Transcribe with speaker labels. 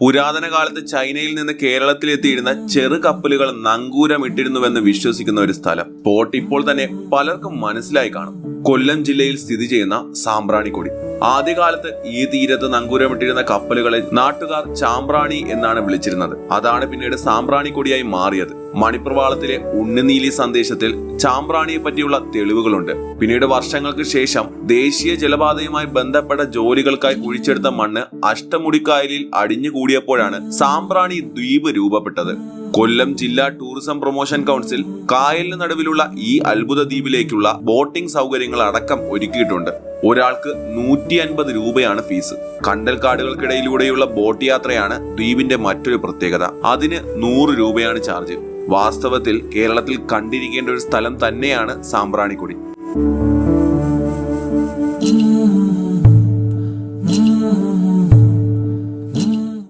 Speaker 1: പുരാതന കാലത്ത് ചൈനയിൽ നിന്ന് കേരളത്തിലെത്തിയിരുന്ന ചെറു കപ്പലുകൾ നങ്കൂരമിട്ടിരുന്നുവെന്ന് വിശ്വസിക്കുന്ന ഒരു സ്ഥലം. പോർട്ട് ഇപ്പോൾ തന്നെ പലർക്കും മനസ്സിലായി കാണും. കൊല്ലം ജില്ലയിൽ സ്ഥിതി ചെയ്യുന്ന സാമ്പ്രാണിക്കൊടി ആദ്യകാലത്ത് ഈ തീരത്ത് നങ്കൂരമിട്ടിരുന്ന കപ്പലുകളെ നാട്ടുകാർ ചാമ്പ്രാണി എന്നാണ് വിളിച്ചിരുന്നത്. അതാണ് പിന്നീട് സാമ്പ്രാണിക്കൊടിയായി മാറിയത്. മണിപ്രവാളത്തിലെ ഉണ്ണിനീലി സന്ദേശത്തിൽ ചാമ്പ്രാണിയെ പറ്റിയുള്ള തെളിവുകളുണ്ട്. പിന്നീട് വർഷങ്ങൾക്ക് ശേഷം ദേശീയ ജലപാതയുമായി ബന്ധപ്പെട്ട ജോലികൾക്കായി കുഴിച്ചെടുത്ത മണ്ണ് അഷ്ടമുടിക്കായലിൽ അടിഞ്ഞുകൂടിയപ്പോഴാണ് സാമ്പ്രാണി ദ്വീപ് രൂപപ്പെട്ടത്. കൊല്ലം ജില്ലാ ടൂറിസം പ്രൊമോഷൻ കൗൺസിൽ കായലിന് നടുവിലുള്ള ഈ അത്ഭുത ദ്വീപിലേക്കുള്ള ബോട്ടിംഗ് സൗകര്യങ്ങൾ അടക്കം ഒരുക്കിയിട്ടുണ്ട്. ഒരാൾക്ക് നൂറ്റി അൻപത് രൂപയാണ് ഫീസ്. കണ്ടൽ കാടുകൾക്കിടയിലൂടെയുള്ള ബോട്ട് യാത്രയാണ് ദ്വീപിന്റെ മറ്റൊരു പ്രത്യേകത. അതിന് നൂറ് രൂപയാണ് ചാർജ്. വാസ്തവത്തിൽ കേരളത്തിൽ കണ്ടിരിക്കേണ്ട ഒരു സ്ഥലം തന്നെയാണ് സാമ്പ്രാണിക്കൊടി.